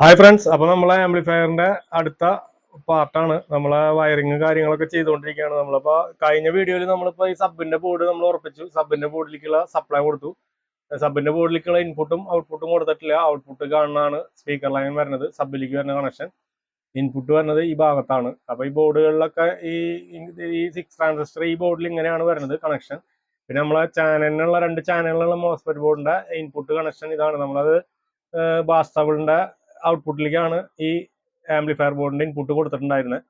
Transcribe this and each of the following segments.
Hi friends അപ്പൊ നമ്മളെ ആംപ്ലിഫയറിന്റെ അടുത്ത പാർട്ടാണ് നമ്മളെ വയറിങ് കാര്യങ്ങളൊക്കെ ചെയ്തുകൊണ്ടിരിക്കുകയാണ്. നമ്മളിപ്പോ കഴിഞ്ഞ വീഡിയോയിൽ നമ്മളിപ്പോ ഈ സബിന്റെ ബോർഡ് നമ്മൾ ഉറപ്പിച്ചു. സബിന്റെ ബോർഡിലേക്കുള്ള സപ്ലൈ കൊടുത്തു. സബിന്റെ ബോർഡിലേക്കുള്ള ഇൻപുട്ടും ഔട്ട്പുട്ടും കൊടുത്തിട്ടില്ല. ഔട്ട്പുട്ട് കാണുന്നതാണ് സ്പീക്കർ ലൈൻ വരുന്നത്. സബിലേക്ക് വരുന്ന കണക്ഷൻ ഇൻപുട്ട് വരുന്നത് ഈ ഭാഗത്താണ്. അപ്പൊ ഈ ബോർഡുകളിലൊക്കെ ഈ ഈ സിക്സ് ട്രാൻസിസ്റ്റർ ഈ ബോർഡിൽ ഇങ്ങനെയാണ് വരുന്നത് കണക്ഷൻ പിന്നെ നമ്മളെ ചാനലിനുള്ള രണ്ട് ചാനലിലുള്ള മോസ്ഫെറ്റ് ബോർഡിന്റെ ഇൻപുട്ട് കണക്ഷൻ ഇതാണ്. നമ്മളത് ബാസ്റ്റബിളിന്റെ ഔട്ട്പുട്ടിലേക്കാണ് ഈ ആംപ്ലിഫയർ ബോർഡിന്റെ ഇൻപുട്ട് കൊടുത്തിട്ടുണ്ടായിരുന്നത്.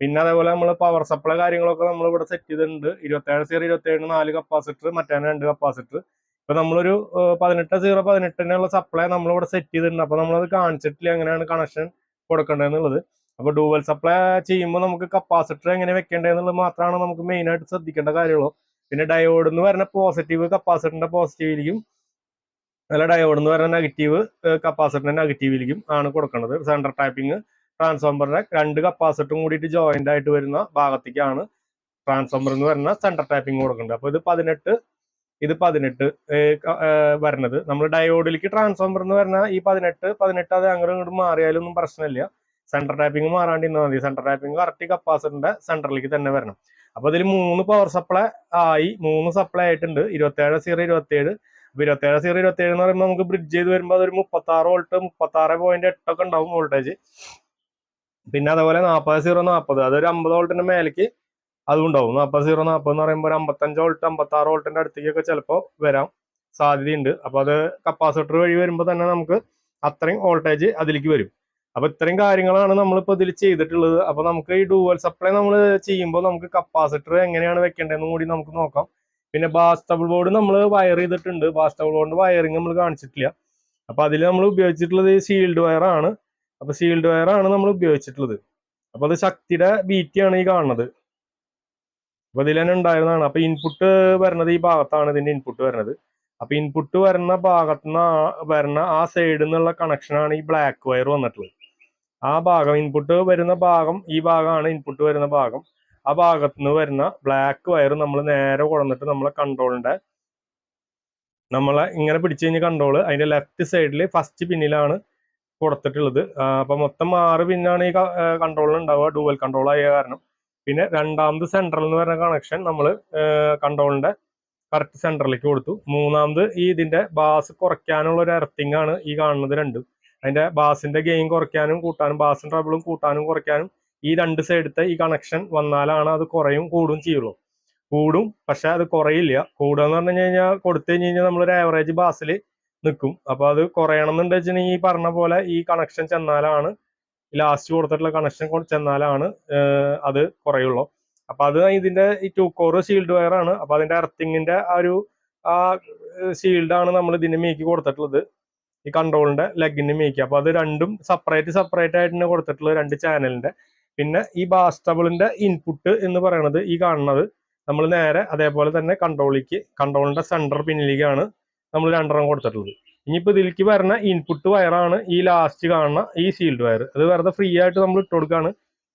പിന്നെ അതേപോലെ നമ്മൾ പവർ സപ്ലൈ കാര്യങ്ങളൊക്കെ നമ്മൾ ഇവിടെ സെറ്റ് ചെയ്തിട്ടുണ്ട്. ഇരുപത്തേഴ് സീറോ ഇരുപത്തേഴിന് നാല് കപ്പാസിറ്റർ മറ്റേ രണ്ട് കപ്പാസിറ്റർ ഇപ്പൊ നമ്മളൊരു പതിനെട്ട് സീറോ പതിനെട്ടിനുള്ള സപ്ലൈ നമ്മളിവിടെ സെറ്റ് ചെയ്തിട്ടുണ്ട്. അപ്പൊ നമ്മളത് കാണിച്ചിട്ടില്ല എങ്ങനെയാണ് കണക്ഷൻ കൊടുക്കേണ്ടതെന്നുള്ളത്. അപ്പൊ ഡൂവൽ സപ്ലൈ ചെയ്യുമ്പോൾ നമുക്ക് കപ്പാസിറ്റർ എങ്ങനെ വെക്കേണ്ടതെന്നുള്ളത് മാത്രമാണ് നമുക്ക് മെയിൻ ആയിട്ട് ശ്രദ്ധിക്കേണ്ട കാര്യമുള്ളൂ. പിന്നെ ഡയോഡ് എന്ന് പറഞ്ഞ പോസിറ്റീവ് കപ്പാസിറ്ററിന്റെ പോസിറ്റീവിലേക്കും അല്ല ഡയോഡ് എന്ന് പറഞ്ഞ നെഗറ്റീവ് കപ്പാസിറ്ററിന്റെ നെഗറ്റീവിലേക്കും ആണ് കൊടുക്കുന്നത് സെൻട്രൽ ടാപ്പിംഗ് ട്രാൻസ്ഫോമറിന്റെ രണ്ട് കപ്പാസിറ്ററും കൂടിയിട്ട് ജോയിന്റ് ആയിട്ട് വരുന്ന ഭാഗത്തേക്കാണ് ട്രാൻസ്ഫോമർ എന്ന് പറയുന്ന സെൻട്രൽ ടാപ്പിംഗ് കൊടുക്കേണ്ടത് അപ്പൊ ഇത് പതിനെട്ട് ഇത് പതിനെട്ട് വരണത്. നമ്മൾ ഡയോഡിലേക്ക് ട്രാൻസ്ഫോമർ എന്ന് പറഞ്ഞാൽ ഈ പതിനെട്ട് പതിനെട്ട് അത് അങ്ങനെ ഇങ്ങോട്ട് മാറിയാലും ഒന്നും പ്രശ്നമില്ല. സെൻട്രൽ ടാപ്പിംഗ് മാറാണ്ടിരുന്നാൽ മതി. സെൻട്രൽ ടാപ്പിംഗ് കറക്റ്റ് കപ്പാസിറ്ററിന്റെ സെന്ററിലേക്ക് തന്നെ വരണം. അപ്പൊ ഇതിൽ മൂന്ന് പവർ സപ്ലൈ ആയി മൂന്ന് സപ്ലൈ ആയിട്ടുണ്ട്. ഇരുപത്തേഴ് സീറോ ഇരുപത്തേഴ് അപ്പൊ ഇരുപത്തേഴ് സീറോ ഇരുപത്തേഴ് എന്ന് പറയുമ്പോൾ നമുക്ക് ബ്രിഡ്ജ് ചെയ്ത് വരുമ്പോൾ അതൊരു മുപ്പത്തി ആറ് വോൾട്ട് മുപ്പത്തി ആറ് പോയിന്റ് എട്ടൊക്കെ ഉണ്ടാവും വോൾട്ടേജ് പിന്നെ അതേപോലെ നാൽപ്പത് സീറോ നാൽപ്പത് അതൊരു അമ്പത് വോൾട്ടിന്റെ മേലേക്ക് അതും ഉണ്ടാവും. നാൽപ്പത് സീറോ നാൽപ്പത് എന്ന് പറയുമ്പോൾ ഒരു അമ്പത്തഞ്ച് വോൾട്ട് അമ്പത്തി ആറ് വോൾട്ടിന്റെ അടുത്തേക്കൊക്കെ ചിലപ്പോൾ വരാം സാധ്യതയുണ്ട്. അപ്പൊ അത് കപ്പാസിറ്റർ വഴി വരുമ്പോൾ തന്നെ നമുക്ക് അത്രയും വോൾട്ടേജ് അതിലേക്ക് വരും. അപ്പൊ ഇത്രയും കാര്യങ്ങളാണ് നമ്മളിപ്പോ ഇതിൽ ചെയ്തിട്ടുള്ളത്. അപ്പൊ നമുക്ക് ഈ ഡൂവൽ സപ്ലൈ നമ്മൾ ചെയ്യുമ്പോൾ നമുക്ക് കപ്പാസിറ്റർ എങ്ങനെയാണ് വെക്കേണ്ടതെന്നും കൂടി നമുക്ക് നോക്കാം. പിന്നെ ബാസ്റ്റബിൾ ബോർഡ് നമ്മൾ വയർ ചെയ്തിട്ടുണ്ട്. ബാസ്റ്റബിൾ ബോർഡിന്റെ വയറിങ് നമ്മൾ കാണിച്ചിട്ടില്ല. അപ്പൊ അതിൽ നമ്മൾ ഉപയോഗിച്ചിട്ടുള്ളത് സീൽഡ് വയർ ആണ്. അപ്പൊ സീൽഡ് വയർ ആണ് നമ്മൾ ഉപയോഗിച്ചിട്ടുള്ളത്. അപ്പൊ അത് ശക്തിയുടെ ബീറ്റി ആണ് ഈ കാണുന്നത്. അപ്പൊ ഇതിൽ തന്നെ ഉണ്ടായിരുന്നതാണ്. അപ്പൊ ഇൻപുട്ട് വരുന്നത് ഈ ഭാഗത്താണ് ഇതിന്റെ ഇൻപുട്ട് വരുന്നത്. അപ്പൊ ഇൻപുട്ട് വരുന്ന ഭാഗത്ത് നിന്ന് വരുന്ന ആ സൈഡിൽ നിന്നുള്ള കണക്ഷനാണ് ഈ ബ്ലാക്ക് വയർ വന്നിട്ടുള്ളത്. ആ ഭാഗം ഇൻപുട്ട് വരുന്ന ഭാഗം ഈ ഭാഗമാണ് ഇൻപുട്ട് വരുന്ന ഭാഗം. ആ ഭാഗത്ത് നിന്ന് വരുന്ന ബ്ലാക്ക് വയർ നമ്മൾ നേരെ കൊടന്നിട്ട് നമ്മളെ കൺട്രോളിന്റെ നമ്മളെ ഇങ്ങനെ പിടിച്ചു കഴിഞ്ഞ കൺട്രോൾ അതിന്റെ ലെഫ്റ്റ് സൈഡിൽ ഫസ്റ്റ് പിന്നിലാണ് കൊടുത്തിട്ടുള്ളത്. അപ്പൊ മൊത്തം ആറ് പിന്നാണ് ഈ കൺട്രോളിൽ ഉണ്ടാവുക ഡുവൽ കൺട്രോൾ ആയ കാരണം. പിന്നെ രണ്ടാമത് സെൻട്രൽ എന്ന് പറയുന്ന കണക്ഷൻ നമ്മൾ കൺട്രോളിന്റെ കറക്റ്റ് സെന്ററിലേക്ക് കൊടുത്തു. മൂന്നാമത് ഈ ഇതിന്റെ ബാസ് കുറയ്ക്കാനുള്ള ഒരു എർത്തിങ് ആണ് ഈ കാണുന്നത് രണ്ടും. അതിന്റെ ബാസിന്റെ ഗെയിം കുറയ്ക്കാനും കൂട്ടാനും ബാസും ട്രബിളും കൂട്ടാനും കുറയ്ക്കാനും ഈ രണ്ട് സൈഡത്തെ ഈ കണക്ഷൻ വന്നാലാണ് അത് കുറയും കൂടും ചെയ്യുള്ളൂ. കൂടും പക്ഷെ അത് കുറയില്ല. കൂടുക എന്ന് പറഞ്ഞു കഴിഞ്ഞാൽ കൊടുത്തു കഴിഞ്ഞ് കഴിഞ്ഞാൽ നമ്മളൊരു ആവറേജ് ബാസിൽ നിൽക്കും അപ്പൊ അത് കുറയണം എന്നുണ്ടെച്ചിട്ടുണ്ടെങ്കിൽ ഈ പറഞ്ഞ പോലെ ഈ കണക്ഷൻ ചെന്നാലാണ് ലാസ്റ്റ് കൊടുത്തിട്ടുള്ള കണക്ഷൻ ചെന്നാലാണ് അത് കുറയുള്ളൂ. അപ്പൊ അത് ഇതിന്റെ ഈ ടു കോർ ഷീൽഡ് വയർ ആണ്. അപ്പൊ അതിന്റെ അർത്തിങ്ങിന്റെ ആ ഒരു ആ ഷീൽഡാണ് നമ്മൾ ഇതിന്റെ മേക്ക് കൊടുത്തിട്ടുള്ളത്. ഈ കൺട്രോളിന്റെ ലെഗിന്റെ മേക്ക്. അപ്പൊ അത് രണ്ടും സെപ്പറേറ്റ് സെപ്പറേറ്റ് ആയിട്ട് കൊടുത്തിട്ടുള്ളത് രണ്ട് ചാനലിന്റെ പിന്നെ ഈ ബാസ്റ്റബിളിന്റെ ഇൻപുട്ട് എന്ന് പറയുന്നത് ഈ കാണുന്നത് നമ്മൾ നേരെ അതേപോലെ തന്നെ കൺട്രോളിലേക്ക് കൺട്രോളിന്റെ സെന്റർ പിന്നിലേക്കാണ് നമ്മൾ രണ്ടെണ്ണം കൊടുത്തിട്ടുള്ളത്. ഇനിയിപ്പോൾ ഇതിലേക്ക് വരുന്ന ഇൻപുട്ട് വയറാണ് ഈ ലാസ്റ്റ് കാണുന്ന ഈ ഷീൽഡ് വയർ അത് വെറുതെ ഫ്രീ ആയിട്ട് നമ്മൾ ഇട്ട് കൊടുക്കുകയാണ്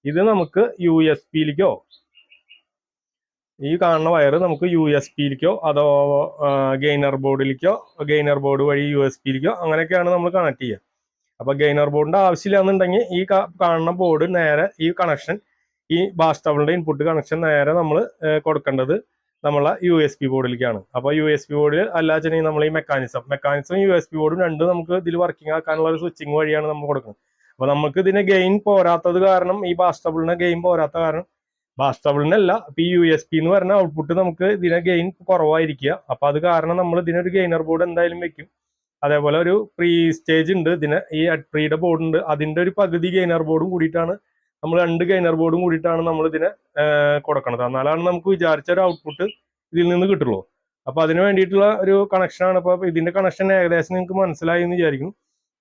ഇത് നമുക്ക് യു എസ് പിയിലേക്കോ ഈ കാണുന്ന വയർ നമുക്ക് യു എസ് പിയിലേക്കോ അതോ ഗെയിനർ ബോർഡിലേക്കോ ഗെയിനർ ബോർഡ് വഴി യു എസ് പിയിലേക്കോ അങ്ങനെയൊക്കെയാണ് നമ്മൾ കണക്ട് ചെയ്യുക. അപ്പൊ ഗെയിനർ ബോർഡിന്റെ ആവശ്യമില്ലാന്നുണ്ടെങ്കിൽ ഈ കാണുന്ന ബോർഡ് നേരെ ഈ കണക്ഷൻ ഈ ബാസ്റ്റബിളിന്റെ ഇൻപുട്ട് കണക്ഷൻ നേരെ നമ്മൾ കൊടുക്കേണ്ടത് നമ്മളെ യു എസ് പി ബോർഡിലേക്കാണ് അപ്പൊ യു എസ് പി ബോർഡിൽ അല്ലാച്ചെങ്കിൽ നമ്മൾ ഈ mechanism mechanism U S P ബോർഡും രണ്ടും നമുക്ക് ഇതിൽ വർക്കിംഗ് ആക്കാനുള്ള ഒരു സ്വിച്ചിങ് വഴിയാണ് നമ്മൾ കൊടുക്കുന്നത്. അപ്പൊ നമുക്ക് ഇതിന് ഗെയിൻ പോരാത്തത് കാരണം ഈ ബാസ്റ്റബിളിന് ഗെയിൻ പോരാത്ത കാരണം ബാസ്റ്റബിളിനല്ല ഇപ്പൊ ഈ യു എസ് പി എന്ന് പറഞ്ഞ ഔട്ട്പുട്ട് നമുക്ക് ഇതിനെ ഗെയിൻ കുറവായിരിക്കുക. അപ്പൊ അത് കാരണം നമ്മൾ ഇതിനൊരു ഗെയിനർ ബോർഡ് എന്തായാലും വെക്കും. അതേപോലെ ഒരു പ്രീ സ്റ്റേജ് ഉണ്ട്. ഇതിന് ഈ പ്രീയുടെ ബോർഡ് ഉണ്ട്. അതിന്റെ ഒരു പകുതി ഗെയിനർ ബോർഡും കൂടിയിട്ടാണ് നമ്മൾ രണ്ട് ഗെയിനർ ബോർഡും കൂടിയിട്ടാണ് നമ്മൾ ഇതിനെ കൊടുക്കുന്നത് എന്നാലാണ് നമുക്ക് വിചാരിച്ച ഒരു ഔട്ട്പുട്ട് ഇതിൽ നിന്ന് കിട്ടുള്ളൂ. അപ്പോൾ അതിന് വേണ്ടിയിട്ടുള്ള ഒരു കണക്ഷനാണ് അപ്പോൾ ഇതിന്റെ കണക്ഷൻ ഏകദേശം നിങ്ങൾക്ക് മനസ്സിലായി എന്ന് വിചാരിക്കും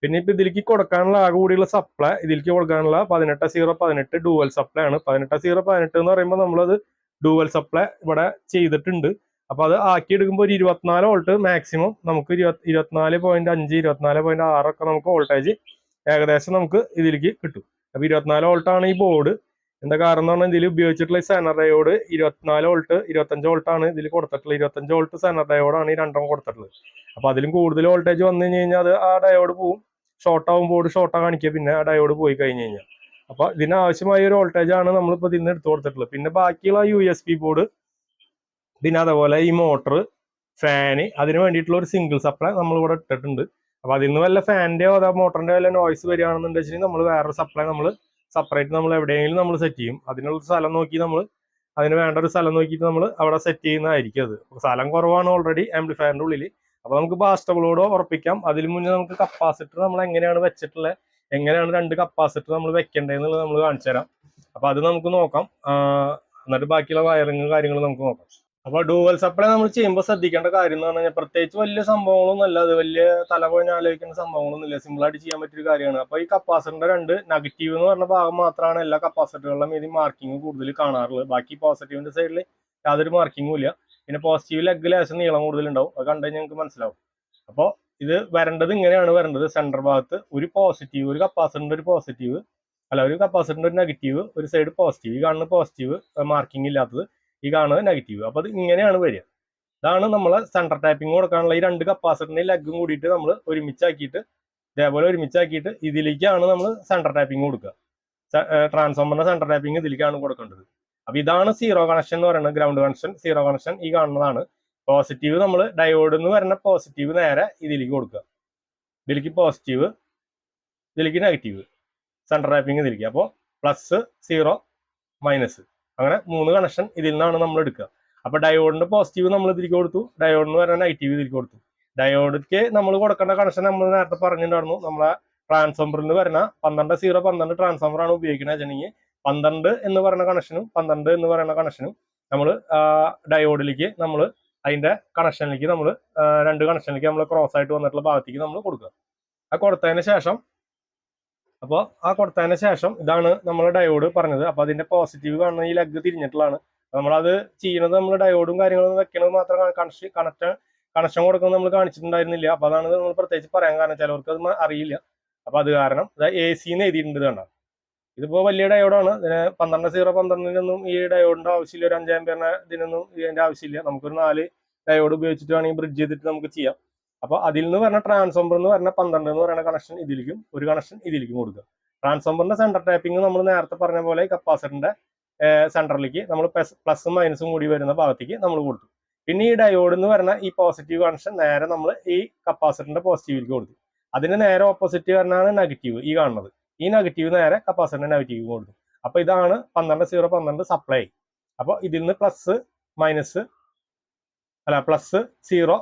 പിന്നെ ഇപ്പൊ ഇതിലേക്ക് കൊടുക്കാനുള്ള ആകെ കൂടിയുള്ള സപ്ലൈ ഇതിലേക്ക് കൊടുക്കാനുള്ള പതിനെട്ട് സീറോ പതിനെട്ട് ഡുവൽ സപ്ലൈ ആണ്. പതിനെട്ട് സീറോ പതിനെട്ട് എന്ന് പറയുമ്പോൾ നമ്മളത് ഡുവൽ സപ്ലൈ ഇവിടെ ചെയ്തിട്ടുണ്ട്. അപ്പൊ അത് ആക്കി എടുക്കുമ്പോൾ ഒരു ഇരുപത്തിനാല് വോൾട്ട് മാക്സിമം നമുക്ക് ഇരുപത്തി ഇരുപത്തിനാല് പോയിന്റ് അഞ്ച് ഇരുപത്തിനാല് പോയിന്റ് ആറൊക്കെ നമുക്ക് വോൾട്ടേജ് ഏകദേശം നമുക്ക് ഇതിലേക്ക് കിട്ടും. അപ്പൊ ഇരുപത്തിനാല് വോൾട്ടാണ് ഈ ബോർഡ് എന്താ കാരണം എന്ന് പറഞ്ഞാൽ ഇതിൽ ഉപയോഗിച്ചിട്ടുള്ള ഡയോഡ് ഇരുപത്തിനാല് വോൾട്ട് ഇരുപത്തഞ്ച് വോൾട്ടാണ് ഇതിൽ കൊടുത്തിട്ടുള്ളത്. ഇരുപത്തഞ്ച് വോൾട്ട് സെനർ ഡയോഡാണ് ഈ രണ്ടും കൊടുത്തിട്ടുള്ളത്. അപ്പൊ അതിലും കൂടുതൽ വോൾട്ടേജ് വന്നു കഴിഞ്ഞ് കഴിഞ്ഞാൽ അത് ആ ഡയോഡ് പോവും. ഷോർട്ട് ആവും ബോർഡ് ഷോർട്ടാ കാണിക്കുക. പിന്നെ ആ ഡയോഡ് പോയി കഴിഞ്ഞ് കഴിഞ്ഞാൽ അപ്പൊ ഇതിനാവശ്യമായ ഒരു വോൾട്ടേജ് ആണ് ഇതിൽ ഇതിന് എടുത്തു കൊടുത്തിട്ടുള്ളത്. പിന്നെ ബാക്കിയുള്ള യു എസ് പി ബോർഡ് പിന്നെ അതേപോലെ ഈ മോട്ടർ ഫാന് അതിന് വേണ്ടിയിട്ടുള്ള ഒരു സിംഗിൾ സപ്ലൈ നമ്മൾ ഇവിടെ ഇട്ടിട്ടുണ്ട്. അപ്പൊ അതിൽ നിന്ന് വല്ല ഫാനിന്റെയോ അതോ മോട്ടറിന്റെയോ വല്ല നോയ്സ് വരികയാണെന്നുണ്ടെങ്കിൽ നമ്മൾ വേറൊരു സപ്ലൈ നമ്മൾ സെപ്പറേറ്റ് നമ്മൾ എവിടെയെങ്കിലും നമ്മൾ സെറ്റ് ചെയ്യും. അതിനുള്ള സ്ഥലം നോക്കി നമ്മൾ അതിന് വേണ്ട ഒരു സ്ഥലം നോക്കിയിട്ട് നമ്മൾ അവിടെ സെറ്റ് ചെയ്യുന്നതായിരിക്കും അത്. സ്ഥലം കുറവാണ് ഓൾറെഡി ആംപ്ലിഫയറിന്റെ ഉള്ളിൽ അപ്പൊ നമുക്ക് ബാസ്റ്റബിളോട് ഉറപ്പിക്കാം. അതിന് മുന്നേ നമുക്ക് കപ്പാസിറ്റർ നമ്മൾ എങ്ങനെയാണ് വെച്ചിട്ടുള്ളത് എങ്ങനെയാണ് രണ്ട് കപ്പാസിറ്റർ നമ്മൾ വെക്കേണ്ടതെന്നുള്ളത് നമ്മൾ കാണിച്ചു തരാം അപ്പൊ അത് നമുക്ക് നോക്കാം. എന്നിട്ട് ബാക്കിയുള്ള വയറിങ് കാര്യങ്ങളും നമുക്ക് നോക്കാം. അപ്പൊ ഡൂവൽ സപ്ലൈ നമ്മൾ ചെയ്യുമ്പോൾ ശ്രദ്ധിക്കേണ്ട കാര്യം എന്ന് പറഞ്ഞാൽ പ്രത്യേകിച്ച് വലിയ സംഭവങ്ങളൊന്നും അല്ല. അത് വലിയ തല പോയി ആലോചിക്കുന്ന സംഭവങ്ങളൊന്നും ഇല്ല സിമ്പിൾ ആയിട്ട് ചെയ്യാൻ പറ്റിയൊരു കാര്യമാണ്. അപ്പൊ ഈ കപ്പാസിറ്ററിന്റെ രണ്ട് നെഗറ്റീവ് എന്ന് പറഞ്ഞ ഭാഗം മാത്രമാണ് എല്ലാ കപ്പാസിറ്ററുകളിലും ഇത് മാർക്കിംഗ് കൂടുതൽ കാണാറുള്ളത്. ബാക്കി പോസിറ്റീവിന്റെ സൈഡിൽ യാതൊരു മാർക്കിങ്ങും ഇല്ല. പിന്നെ പോസിറ്റീവ് ലെഗ് ലേശം നീളം കൂടുതലുണ്ടാവും. അത് കണ്ടാൽ ഞങ്ങൾക്ക് മനസ്സിലാവും. അപ്പോൾ ഇത് വരേണ്ടത് ഇങ്ങനെയാണ് വരേണ്ടത്. സെന്റർ ഭാഗത്ത് ഒരു പോസിറ്റീവ് ഒരു കപ്പാസിറ്ററിന്റെ ഒരു പോസിറ്റീവ് അല്ല ഒരു കപ്പാസിറ്ററിന്റെ ഒരു നെഗറ്റീവ് ഒരു സൈഡ് പോസിറ്റീവ് ഈ കാണുന്ന പോസിറ്റീവ് മാർക്കിംഗ് ഇല്ലാത്തത്. ഈ കാണുന്നത് നെഗറ്റീവ് അപ്പൊ അത് ഇങ്ങനെയാണ് വരിക. ഇതാണ് നമ്മൾ സെൻട്രർ ടാപ്പിംഗ് കൊടുക്കാനുള്ള ഈ രണ്ട് കപ്പാസിറ്ററിന്റെ ലെഗും കൂടിയിട്ട് നമ്മൾ ഒരുമിച്ചാക്കിയിട്ട് ഇതേപോലെ ഒരുമിച്ചാക്കിയിട്ട് ഇതിലേക്കാണ് നമ്മൾ സെൻട്രർ ടാപ്പിംഗ് കൊടുക്കുക. ട്രാൻസ്ഫോമറിന്റെ സെൻട്രർ ടാപ്പിംഗ് ഇതിലേക്കാണ് കൊടുക്കേണ്ടത്. അപ്പൊ ഇതാണ് സീറോ കണക്ഷൻ എന്ന് പറയുന്നത്. ഗ്രൗണ്ട് കണക്ഷൻ സീറോ കണക്ഷൻ ഈ കാണുന്നതാണ്. പോസിറ്റീവ് നമ്മൾ ഡയോഡ് എന്ന് പറയുന്ന പോസിറ്റീവ് നേരെ ഇതിലേക്ക് കൊടുക്കുക. ഇതിലേക്ക് പോസിറ്റീവ് ഇതിലേക്ക് നെഗറ്റീവ് സെൻട്രർ ടാപ്പിംഗ് ഇതിലേക്ക്. അപ്പോൾ പ്ലസ് സീറോ മൈനസ് അങ്ങനെ മൂന്ന് കണക്ഷൻ ഇതിൽ നിന്നാണ് നമ്മൾ എടുക്കുക. അപ്പൊ ഡയോഡിന്റെ പോസിറ്റീവ് നമ്മൾ ഇതിലേക്ക് കൊടുത്തു. ഡയോഡിന് പറയുന്ന നെഗറ്റീവ് ഇതിലേക്ക് കൊടുത്തു. ഡയോഡിക്ക് നമ്മൾ കൊടുക്കേണ്ട കണക്ഷൻ നമ്മൾ നേരത്തെ പറഞ്ഞിട്ടുണ്ടായിരുന്നു. നമ്മളെ ട്രാൻസ്ഫോമറിൽ വരുന്ന പന്ത്രണ്ട് സീറോ പന്ത്രണ്ട് ട്രാൻസ്ഫോമർ ആണ് ഉപയോഗിക്കുന്നത് വെച്ചിട്ടുണ്ടെങ്കിൽ പന്ത്രണ്ട് എന്ന് പറയുന്ന കണക്ഷനും പന്ത്രണ്ട് എന്ന് പറയുന്ന കണക്ഷനും നമ്മൾ ഡയോഡിലേക്ക് നമ്മൾ അതിന്റെ കണക്ഷനിലേക്ക് നമ്മൾ രണ്ട് കണക്ഷനിലേക്ക് നമ്മൾ ക്രോസ് ആയിട്ട് വന്നിട്ടുള്ള ഭാഗത്തേക്ക് നമ്മൾ കൊടുക്കുക. ആ കൊടുത്തതിന് ശേഷം അപ്പോൾ ആ കൊടുത്തതിന് ശേഷം ഇതാണ് നമ്മൾ ഡയോഡ് പറഞ്ഞത്. അപ്പോൾ അതിന്റെ പോസിറ്റീവ് കാണുന്ന ഈ ലെഗ് തിരിഞ്ഞിട്ടുള്ളതാണ്. നമ്മളത് ചെയ്യുന്നത് നമ്മൾ ഡയോഡും കാര്യങ്ങളും വെക്കണത് മാത്രമാണ് കണക്ഷൻ കണക്ഷൻ കണക്ഷൻ കൊടുക്കുന്നത് നമ്മൾ കാണിച്ചിട്ടുണ്ടായിരുന്നില്ല. അപ്പോൾ അതാണ് നമ്മൾ പ്രത്യേകിച്ച് പറയാൻ കാരണം. ചിലവർക്ക് അത് അറിയില്ല. അപ്പോൾ അത് കാരണം എ സി എന്ന് എഴുതിയിട്ടുണ്ട് ഇതിപ്പോൾ വലിയ ഡയോഡാണ് ഇതിന് പന്ത്രണ്ട് സീറോ പന്ത്രണ്ടിനൊന്നും ഈ ഡയോഡിന്റെ ആവശ്യമില്ല. ഒരു അഞ്ചാം പേരിന് ഇതിനൊന്നും ഇതിന്റെ ആവശ്യമില്ല. നമുക്കൊരു നാല് ഡയോഡ് ഉപയോഗിച്ചിട്ട് വേണമെങ്കിൽ ബ്രിഡ്ജ് ചെയ്തിട്ട് നമുക്ക് ചെയ്യാം. അപ്പോൾ അതിൽ നിന്ന് പറഞ്ഞ ട്രാൻസ്ഫോമർ എന്ന് പറഞ്ഞ പന്ത്രണ്ട് എന്ന് പറയുന്ന കണക്ഷൻ ഇതിലേക്കും ഒരു കണക്ഷൻ ഇതിലേക്കും കൊടുക്കുക. ട്രാൻസ്ഫോമറിന്റെ സെന്റർ ടൈപ്പിംഗ് നമ്മൾ നേരത്തെ പറഞ്ഞ പോലെ കപ്പാസിറ്ററിന്റെ സെന്ററിലേക്ക് നമ്മൾ പ്ലസും മൈനസും കൂടി വരുന്ന ഭാഗത്തേക്ക് നമ്മൾ കൊടുത്തു. പിന്നെ ഈ ഡയോഡ് എന്ന് പറഞ്ഞ ഈ പോസിറ്റീവ് കണക്ഷൻ നേരെ നമ്മൾ ഈ കപ്പാസിറ്ററിന്റെ പോസിറ്റീവിലേക്ക് കൊടുത്തു. അതിന് നേരെ ഓപ്പോസിറ്റ് പറഞ്ഞാണ് നെഗറ്റീവ് ഈ കാണുന്നത്. ഈ നെഗറ്റീവ് നേരെ കപ്പാസിറ്ററിന്റെ നെഗറ്റീവ് കൊടുത്തു. അപ്പൊ ഇതാണ് പന്ത്രണ്ട് സീറോ പന്ത്രണ്ട് സപ്ലൈ അപ്പോൾ ഇതിൽ നിന്ന് പ്ലസ് മൈനസ് അല്ല പ്ലസ് സീറോ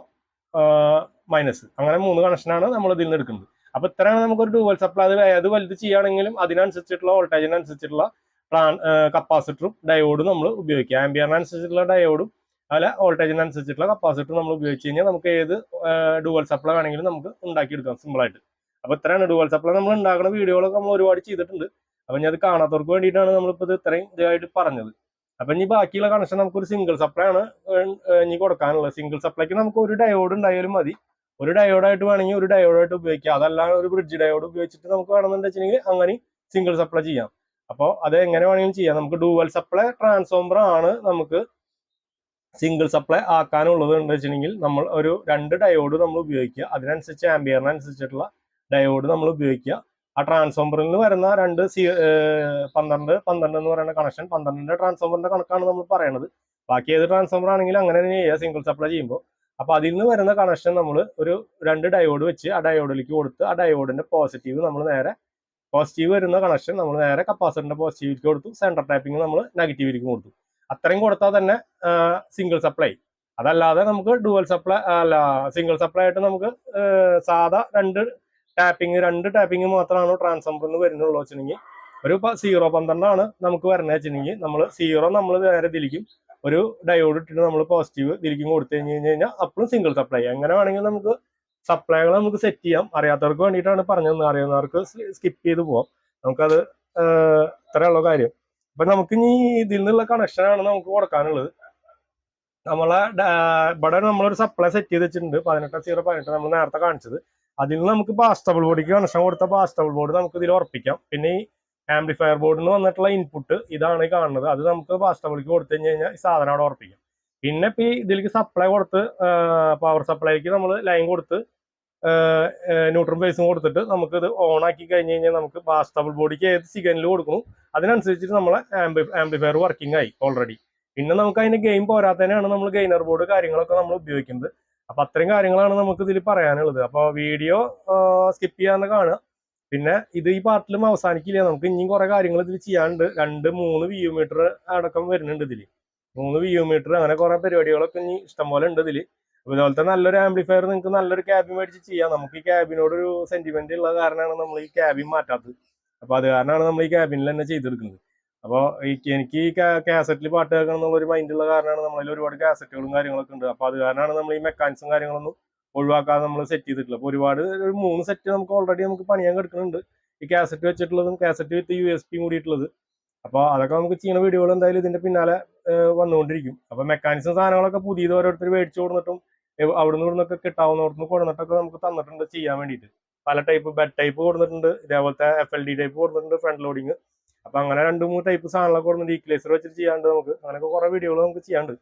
മൈനസ് അങ്ങനെ മൂന്ന് കണക്ഷനാണ് നമ്മൾ ഇതിൽ നിന്ന് എടുക്കുന്നത്. അപ്പൊ ഇത്രയാണ് നമുക്ക് ഒരു ഡുവൽ സപ്ലൈ അത് വലുത് ചെയ്യുകയാണെങ്കിലും അതിനനുസരിച്ചിട്ടുള്ള വോൾട്ടേജിനനുസരിച്ചിട്ടുള്ള പ്ലാൻ കപ്പാസിറ്ററും ഡയോഡും നമ്മൾ ഉപയോഗിക്കുക. ആംബിയറിനനുസരിച്ചിട്ടുള്ള ഡയോഡും അല്ല വോൾട്ടേജിനനുസരിച്ചിട്ടുള്ള കപ്പാസിറ്ററും നമ്മൾ ഉപയോഗിച്ച് കഴിഞ്ഞാൽ നമുക്ക് ഏത് ഡുവൽ സപ്ലൈ വേണമെങ്കിലും നമുക്ക് ഉണ്ടാക്കിയെടുക്കാം സിമ്പിൾ ആയിട്ട്. അപ്പൊ ഇത്രയാണ് ഡുവൽ സപ്ലൈ നമ്മൾ ഉണ്ടാക്കുന്ന വീഡിയോകളൊക്കെ നമ്മൾ ഒരുപാട് ചെയ്തിട്ടുണ്ട്. അപ്പൊ ഞാൻ അത് കാണാത്തവർക്ക് വേണ്ടിയിട്ടാണ് നമ്മളിപ്പോൾ ഇത് ഇത്രയും ഇതായിട്ട് പറഞ്ഞത്. അപ്പൊ ഇനി ബാക്കിയുള്ള കണക്ഷൻ നമുക്ക് ഒരു സിംഗിൾ സപ്ലൈ ആണ് ഇനി കൊടുക്കാനുള്ളത്. സിംഗിൾ സപ്ലൈക്ക് നമുക്ക് ഒരു ഡയോഡ് ഉണ്ടായാലും മതി. ഒരു ഡയോഡായിട്ട് വേണമെങ്കിൽ ഒരു ഡയോഡായിട്ട് ഉപയോഗിക്കാം. അതല്ല ഒരു ബ്രിഡ്ജ് ഡയോഡ് ഉപയോഗിച്ചിട്ട് നമുക്ക് വേണമെന്നുണ്ടെങ്കിൽ അങ്ങനെ സിംഗിൾ സപ്ലൈ ചെയ്യാം. അപ്പോൾ അത് എങ്ങനെ വേണമെങ്കിലും ചെയ്യാം. നമുക്ക് ഡുവൽ സപ്ലൈ ട്രാൻസ്ഫോമർ ആണ് നമുക്ക് സിംഗിൾ സപ്ലൈ ആക്കാനുള്ളത് എന്ന് വെച്ചിട്ടുണ്ടെങ്കിൽ നമ്മൾ ഒരു രണ്ട് ഡയോഡ് നമ്മൾ ഉപയോഗിക്കുക. അതിനനുസരിച്ച് ആംബിയറിനനുസരിച്ചിട്ടുള്ള ഡയോഡ് നമ്മൾ ഉപയോഗിക്കുക. ആ ട്രാൻസ്ഫോമറിൽ നിന്ന് വരുന്ന രണ്ട് സി പന്ത്രണ്ട് പന്ത്രണ്ട് എന്ന് പറയുന്ന കണക്ഷൻ പന്ത്രണ്ടിന്റെ ട്രാൻസ്ഫോമറിന്റെ കണക്കാണ് നമ്മൾ പറയുന്നത് ബാക്കി ഏത് ട്രാൻസ്ഫോമർ ആണെങ്കിലും അങ്ങനെ തന്നെ ചെയ്യുക സിംഗിൾ സപ്ലൈ ചെയ്യുമ്പോൾ. അപ്പൊ അതിൽ നിന്ന് വരുന്ന കണക്ഷൻ നമ്മൾ ഒരു രണ്ട് ഡയോഡ് വെച്ച് ആ ഡയോഡിലേക്ക് കൊടുത്ത് ആ ഡയോഡിന്റെ പോസിറ്റീവ് നമ്മൾ നേരെ പോസിറ്റീവ് വരുന്ന കണക്ഷൻ നമ്മൾ നേരെ കപ്പാസിറ്ററിന്റെ പോസിറ്റീവിലേക്ക് കൊടുത്തു. സെന്റർ ടാപ്പിംഗ് നമ്മൾ നെഗറ്റീവിലേക്ക് കൊടുത്തു. അത്രയും കൊടുത്താൽ തന്നെ സിംഗിൾ സപ്ലൈ അതല്ലാതെ നമുക്ക് ഡുവൽ സപ്ലൈ അല്ല സിംഗിൾ സപ്ലൈ ആയിട്ട് നമുക്ക് സാധാ രണ്ട് ടാപ്പിംഗ് രണ്ട് ടാപ്പിംഗ് മാത്രമാണ് ട്രാൻസ്ഫോമറിൽ വരുന്നുള്ളൂ വെച്ചിട്ടുണ്ടെങ്കിൽ. ഒരു സീറോ പന്ത്രണ്ടാണ് നമുക്ക് വരുന്നത് വെച്ചിട്ടുണ്ടെങ്കിൽ നമ്മൾ സീറോ നമ്മൾ നേരെ തിരിക്കും ഒരു ഡയോഡ് ഇട്ടിട്ട് നമ്മൾ പോസിറ്റീവ് തിരിക്കും കൊടുത്തു കഴിഞ്ഞ് കഴിഞ്ഞ് കഴിഞ്ഞാൽ അപ്പോഴും സിംഗിൾ സപ്ലൈ എങ്ങനെ വേണമെങ്കിൽ നമുക്ക് സപ്ലൈകൾ നമുക്ക് സെറ്റ് ചെയ്യാം. അറിയാത്തവർക്ക് വേണ്ടിയിട്ടാണ് പറഞ്ഞത് അറിയുന്നവർക്ക് സ്കിപ്പ് ചെയ്ത് പോവാം. നമുക്കത് ഇത്രയുള്ള കാര്യം. അപ്പൊ നമുക്ക് ഇനി ഇതിൽ നിന്നുള്ള കണക്ഷനാണ് നമുക്ക് കൊടുക്കാനുള്ളത്. നമ്മളെ ഇവിടെ നമ്മളൊരു സപ്ലൈ സെറ്റ് ചെയ്ത് വെച്ചിട്ടുണ്ട്. പതിനെട്ട് സീറോ പതിനെട്ട് നമ്മൾ നേരത്തെ കാണിച്ചത്. അതിൽ നിന്ന് നമുക്ക് ബാസ്റ്റബിൾ ബോർഡിക്ക് കണക്ഷൻ കൊടുത്ത ബാസ്റ്റബിൾ ബോർഡ് നമുക്ക് ഇതിൽ ഉറപ്പിക്കാം. പിന്നെ ഈ ആംപ്ലിഫയർ ബോർഡിൽ നിന്ന് വന്നിട്ടുള്ള ഇൻപുട്ട് ഇതാണ് കാണുന്നത്. അത് നമുക്ക് ബാസ്റ്റബിളിക്ക് കൊടുത്തു കഴിഞ്ഞ് കഴിഞ്ഞാൽ ഈ സാധനം അവിടെ ഉറപ്പിക്കാം. പിന്നെ ഇപ്പം ഈ ഇതിലേക്ക് സപ്ലൈ കൊടുത്ത് പവർ സപ്ലൈക്ക് നമ്മൾ ലൈൻ കൊടുത്ത് ന്യൂട്രൽ ബേസും കൊടുത്തിട്ട് നമുക്ക് ഇത് ഓൺ ആക്കി കഴിഞ്ഞ് കഴിഞ്ഞാൽ നമുക്ക് ബാസ്റ്റബിൾ ബോഡിക്ക് ഏത് സിഗ്നൽ കൊടുക്കുന്നു അതിനനുസരിച്ചിട്ട് നമ്മളെ ആംബി ആംബിഫയർ വർക്കിംഗ് ആയി ഓൾറെഡി പിന്നെ നമുക്ക് അതിന് ഗെയിം പോരാത്തതിനാണ് നമ്മൾ ഗെയിനർ ബോർഡ് കാര്യങ്ങളൊക്കെ നമ്മൾ ഉപയോഗിക്കുന്നത്. അപ്പൊ അത്രയും കാര്യങ്ങളാണ് നമുക്ക് ഇതിൽ പറയാനുള്ളത്. അപ്പോൾ വീഡിയോ സ്കിപ്പ് ചെയ്യാന്ന് കാണുക. പിന്നെ ഇത് ഈ പാർട്ടിലും അവസാനിക്കില്ല. നമുക്ക് ഇനിയും കുറെ കാര്യങ്ങൾ ഇതിൽ ചെയ്യാണ്ട് രണ്ട് മൂന്ന് വ്യൂ മീറ്റർ അടക്കം വരുന്നുണ്ട് ഇതിൽ മൂന്ന് വ്യൂ മീറ്റർ അങ്ങനെ കുറെ പരിപാടികളൊക്കെ ഇനി ഇഷ്ടംപോലെ ഉണ്ട് ഇതിൽ അതുപോലത്തെ നല്ലൊരു ആംപ്ലിഫയർ നിങ്ങൾക്ക് നല്ലൊരു ക്യാബിൻ മേടിച്ച് ചെയ്യാം. നമുക്ക് ഈ ക്യാബിനോട് ഒരു സെന്റിമെന്റ് ഉള്ള കാരണമാണ് നമ്മൾ ഈ ക്യാബിൻ മാറ്റാത്തത്. അപ്പൊ അത് കാരണമാണ് നമ്മൾ ഈ ക്യാബിനിൽ തന്നെ ചെയ്തെടുക്കുന്നത്. അപ്പോൾ എനിക്ക് ഈ കാസറ്റിൽ പാട്ട് കേൾക്കണം എന്നുള്ള ഒരു മൈൻഡുള്ള കാരണമാണ് നമ്മളിൽ ഒരുപാട് കാസറ്റുകളും കാര്യങ്ങളൊക്കെ ഉണ്ട്. അപ്പോൾ അത് കാരണമാണ് നമ്മൾ ഈ മെക്കാനിക്സും കാര്യങ്ങളൊന്നും ഒഴിവാക്കാതെ നമ്മൾ സെറ്റ് ചെയ്തിട്ടുള്ളത് അപ്പോൾ ഒരുപാട് ഒരു മൂന്ന് സെറ്റ് നമുക്ക് ഓൾറെഡി നമുക്ക് പണിയാൻ കിടക്കുന്നുണ്ട്. ഈ cassette വെച്ചിട്ടുള്ളതും cassette with U S P കൂടിയിട്ടുള്ളത് അപ്പോൾ അതൊക്കെ നമുക്ക് ചെയ്യുന്ന വീഡിയോകൾ എന്തായാലും ഇതിന്റെ പിന്നാലെ വന്നുകൊണ്ടിരിക്കും. അപ്പോൾ മെക്കാനിക്സും സാധനങ്ങളൊക്കെ പുതിയത് ഓരോരുത്തർ മേടിച്ചു കൊടുത്തിട്ടും അവിടുന്ന് ഇവിടുന്നൊക്കെ കിട്ടാവുന്നിടത്തുനിന്ന് കൊടുത്തിട്ടൊക്കെ നമുക്ക് തന്നിട്ടുണ്ട് ചെയ്യാൻ വേണ്ടിയിട്ട്. പല ടൈപ്പ് ബെഡ് ടൈപ്പ് കൊടുത്തിട്ടുണ്ട്. ഇതേപോലത്തെ എഫ് എൽ ഡി ടൈപ്പ് കൊടുത്തിട്ടുണ്ട് ഫ്രണ്ട് ലോഡിങ് അപ്പൊ അങ്ങനെ രണ്ട് മൂന്ന് ടൈപ്പ് സാധനങ്ങളൊക്കെ കൊടുത്തിട്ടുണ്ട്. ഡീക്ലേസർ വെച്ചിട്ട് ചെയ്യാണ്ട് നമുക്ക്. അങ്ങനെയൊക്കെ കുറെ വീഡിയോകൾ നമുക്ക് ചെയ്യാണ്ട്.